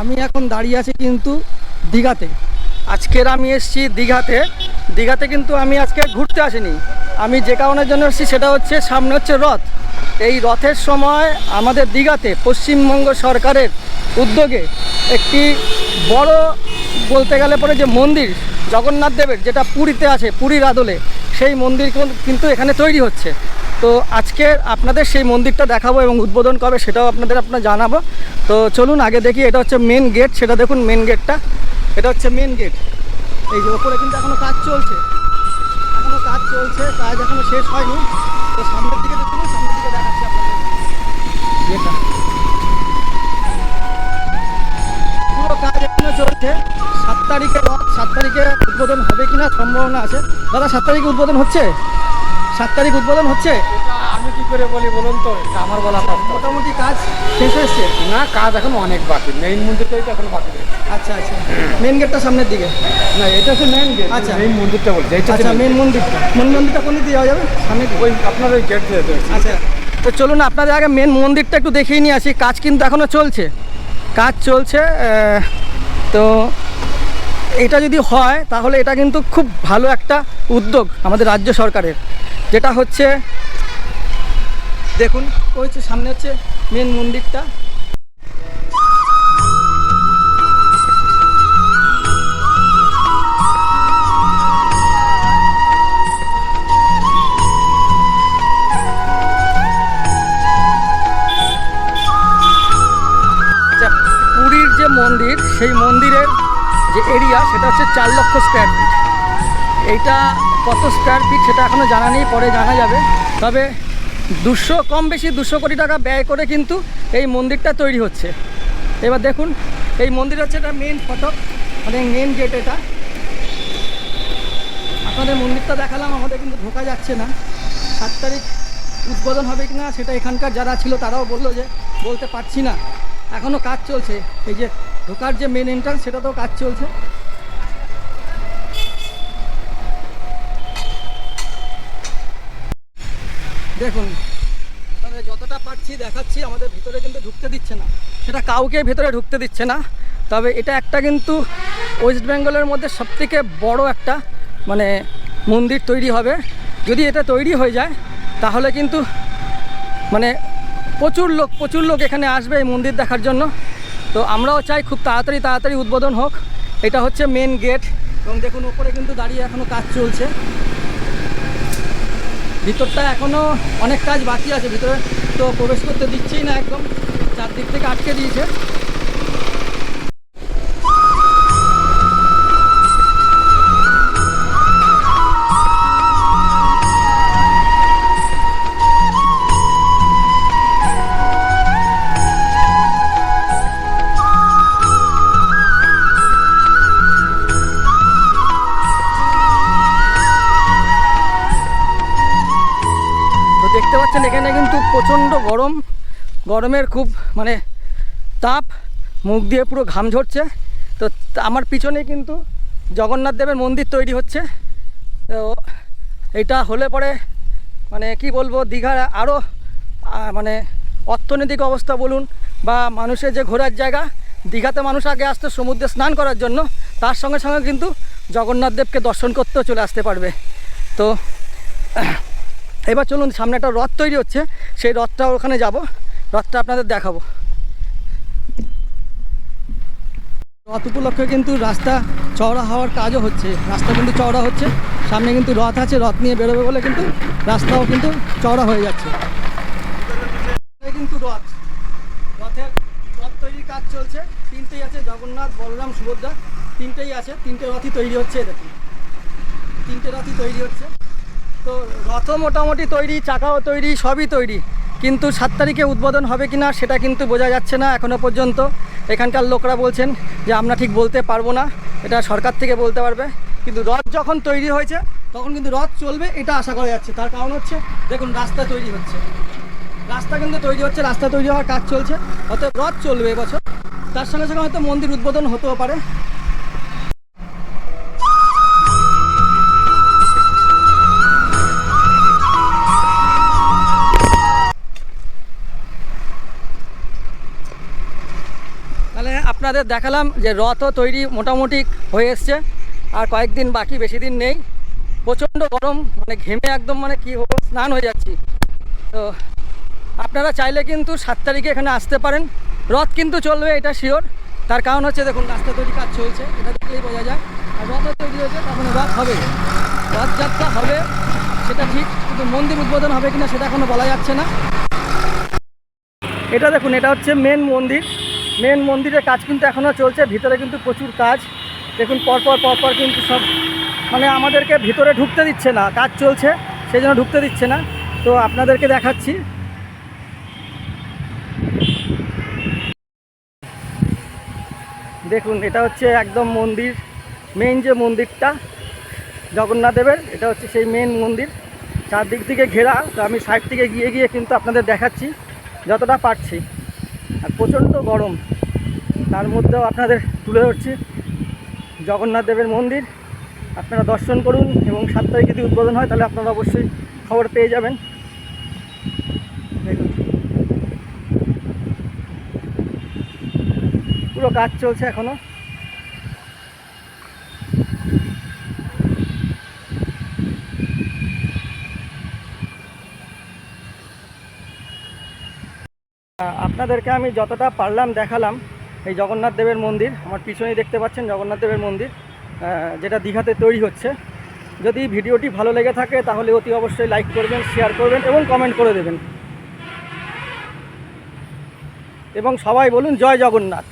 আমি এখন দাঁড়িয়ে আছি কিন্তু দীঘাতে। আজকের আমি এসেছি দীঘাতে। দীঘাতে কিন্তু আমি আজকে ঘুরতে আসিনি। আমি যে কারণের জন্য এসেছি সেটা হচ্ছে, সামনে হচ্ছে রথ। এই রথের সময় আমাদের দীঘাতে পশ্চিমবঙ্গ সরকারের উদ্যোগে একটি বড় বলতে গেলে পরে যে মন্দির, জগন্নাথ দেবের, যেটা পুরীতে আছে, পুরীর আদলে, সেই মন্দির কিন্তু এখানে তৈরি হচ্ছে। তো আজকে আপনাদের সেই মন্দিরটা দেখাবো এবং উদ্বোধন কবে সেটাও আপনাদের আপনার জানাব। তো চলুন, আগে দেখি, এটা হচ্ছে মেন গেট সেটা দেখুন মেন গেটটা এটা হচ্ছে মেন গেট এই যে ওপরে কিন্তু এখনও কাজ চলছে। এখনও কাজ চলছে, কাজ এখনও শেষ হয়নি। তো সামনের দিকে দেখুন, সামনের দিকে দেখাচ্ছি আপনাদের। পুরো কাজ এখনও চলছে। সাত তারিখে সাত তারিখে উদ্বোধন হবে কিনা সম্ভাবনা আছে। দাদা, সাত তারিখে উদ্বোধন হচ্ছে? সাত তারিখ উদ্বোধন হচ্ছে? আমি কি করে বলি বলুন তো? আমার বলা কষ্ট মোটামুটি কাজ শেষ হয়েছে? না কাজ এখন অনেক বাকি। মেইন মন্দিরটাই তো এখন বাকি। আচ্ছা আচ্ছা। মেন গেটটা সামনের দিকে? না এটা হচ্ছে মেইন গেট আচ্ছা। মেইন মন্দিরটা বলছি আচ্ছা মেন মন্দিরটা। মেন মন্দিরটা কোন দিকে যাওয়া যাবে? সামনে ওই আপনার ওই গেট আচ্ছা। তো চলুন আপনাদের আগে মেন মন্দিরটা একটু দেখিয়ে নিয়ে আসি। কাজ কিন্তু এখনও চলছে। কাজ চলছে তো এটা যদি হয় তাহলে এটা কিন্তু খুব ভালো একটা উদ্যোগ আমাদের রাজ্য সরকারের। যেটা হচ্ছে দেখুন ওই হচ্ছে সামনে হচ্ছে মেন মন্দিরটা। আচ্ছা, মন্দির সেই মন্দিরের যে এরিয়া সেটা হচ্ছে চার লক্ষ স্কোয়ার ফিট এইটা কত স্কোয়ার ফিট সেটা এখনও জানা নেই, পরে জানা যাবে। তবে দুশো, কম বেশি দুশো কোটি টাকা ব্যয় করে কিন্তু এই মন্দিরটা তৈরি হচ্ছে। এবার দেখুন, এই মন্দির হচ্ছে এটা মেন ফটক মানে মেন গেট এটা। আপনাদের মন্দিরটা দেখালাম, আমাদের কিন্তু ঢোকা যাচ্ছে না। সাত তারিখ উদ্বোধন হবে কি না সেটা এখানকার যারা ছিল তারাও বলল যে, বলতে পারছি না। এখনও কাজ চলছে। এই যে ঢোকার যে মেন এন্ট্রান্স সেটাতেও কাজ চলছে। দেখুন আপনাদের যতটা পারছি দেখাচ্ছি, আমাদের ভিতরে কিন্তু ঢুকতে দিচ্ছে না। সেটা কাউকে ভেতরে ঢুকতে দিচ্ছে না। তবে এটা একটা কিন্তু ওয়েস্ট বেঙ্গলের মধ্যে সবথেকে বড় একটা মানে মন্দির তৈরি হবে। যদি এটা তৈরি হয়ে যায়, তাহলে কিন্তু মানে প্রচুর লোক প্রচুর লোক এখানে আসবে এই মন্দির দেখার জন্য। তো আমরাও চাই খুব তাড়াতাড়ি তাড়াতাড়ি উদ্বোধন হোক। এটা হচ্ছে মেন গেট এবং দেখুন, ওপরে কিন্তু দাঁড়িয়ে এখনও কাজ চলছে। ভিতরটা এখনও অনেক কাজ বাকি আছে, ভিতরে তো প্রবেশ করতে দিচ্ছেই না একদম। চারদিক থেকে আটকে দিয়েছে। প্রচণ্ড গরম। গরমের খুব মানে তাপ, মুখ দিয়ে পুরো ঘাম ঝরছে। তো আমার পিছনে কিন্তু জগন্নাথ দেবের মন্দির তৈরি হচ্ছে। তো এটা হলে পরে মানে কি বলব, দীঘার আরও মানে অর্থনৈতিক অবস্থা বলুন বা মানুষের যে ঘোরার জায়গা, দীঘাতে মানুষ আগে আসতো সমুদ্রে স্নান করার জন্য। তার সঙ্গে সঙ্গে কিন্তু জগন্নাথ দেবকে দর্শন করতেও চলে আসতে পারবে। তো এবার চলুন, সামনে একটা রথ তৈরি হচ্ছে। সেই রথটা ওখানে যাব। রথটা আপনাদের দেখাবো। রথ উপলক্ষে কিন্তু রাস্তা চওড়া হওয়ার কাজও হচ্ছে। রাস্তা কিন্তু চওড়া হচ্ছে। সামনে কিন্তু রথ আছে। রথ নিয়ে বেরোবে বলে কিন্তু রাস্তাও কিন্তু চওড়া হয়ে যাচ্ছে। কিন্তু রথ। রথের, রথ তৈরির কাজ চলছে। তিনটেই আছে জগন্নাথ, বলরাম, সুভদ্রা। তিনটেই আছে। তিনটে রথই তৈরি হচ্ছে দেখুন তিনটে রথই তৈরি হচ্ছে। তো রথ মোটামুটি তৈরি, চাকাও তৈরি, সবই তৈরি। কিন্তু সাত তারিখে উদ্বোধন হবে কি না সেটা কিন্তু বোঝা যাচ্ছে না এখনও পর্যন্ত। এখানকার লোকরা বলছেন যে আমরা ঠিক বলতে পারব না, এটা সরকার থেকে বলতে পারবে। কিন্তু রথ যখন তৈরি হয়েছে, তখন কিন্তু রথ চলবে এটা আশা করা যাচ্ছে। তার কারণ হচ্ছে, দেখুন, রাস্তা তৈরি হচ্ছে। রাস্তা কিন্তু তৈরি হচ্ছে, রাস্তা তৈরি হওয়ার কাজ চলছে। অতএব রথ চলবে এবছর। তার সঙ্গে সঙ্গে হয়তো মন্দির উদ্বোধন হতেও পারে। আপনাদের দেখালাম যে রথও তৈরি মোটামুটি হয়ে এসছে। আর কয়েকদিন বাকি, বেশি দিন নেই। প্রচণ্ড গরম মানে ঘেমে একদম মানে কি হব স্নান হয়ে যাচ্ছি। তো আপনারা চাইলে কিন্তু সাত তারিখে এখানে আসতে পারেন। রথ কিন্তু চলবে, এটা শিওর তার কারণ হচ্ছে, দেখুন, রাস্তা তৈরি কাজ চলছে। এটা দেখলেই বোঝা যায়। আর রথও তৈরি হয়েছে তার মানে রথ হবে। রথযাত্রা হবে, সেটা ঠিক। কিন্তু মন্দির উদ্বোধন হবে কিনা, সেটা এখনও বলা যাচ্ছে না। এটা দেখুন, এটা হচ্ছে মেন মন্দির। মেন মন্দিরের কাজ কিন্তু এখনও চলছে, ভিতরে কিন্তু প্রচুর কাজ। দেখুন, পরপর পরপর কিন্তু সব মানে আমাদেরকে ভিতরে ঢুকতে দিচ্ছে না, কাজ চলছে সেই জন্য ঢুকতে দিচ্ছে না। তো আপনাদেরকে দেখাচ্ছি। দেখুন, এটা হচ্ছে একদম মন্দির মেন যে মন্দিরটা, জগন্নাথ দেবের, এটা হচ্ছে সেই মেন মন্দির। চারদিক থেকে ঘেরা, তো আমি সাইড থেকে গিয়ে গিয়ে কিন্তু আপনাদের দেখাচ্ছি, যতটা পারছি। আর প্রচণ্ড গরম। তার মধ্যেও আপনাদের তুলে ধরছি জগন্নাথ দেবের মন্দির। আপনারা দর্শন করুন এবং সাত তারিখ যদি উদ্বোধন হয়, তাহলে আপনারা অবশ্যই খবর পেয়ে যাবেন। পুরো কাজ চলছে এখনও। আপনাদেরকে আমি যতটা পারলাম দেখালাম এই জগন্নাথ দেবের মন্দির, আমার পিছনেই দেখতে পাচ্ছেন জগন্নাথ দেবের মন্দির যেটা দীঘাতে তৈরি হচ্ছে। যদি ভিডিওটি ভালো লেগে থাকে তাহলে অতি অবশ্যই লাইক করবেন শেয়ার করবেন এবং কমেন্ট করে দেবেন। এবং সবাই বলুন, জয় জগন্নাথ।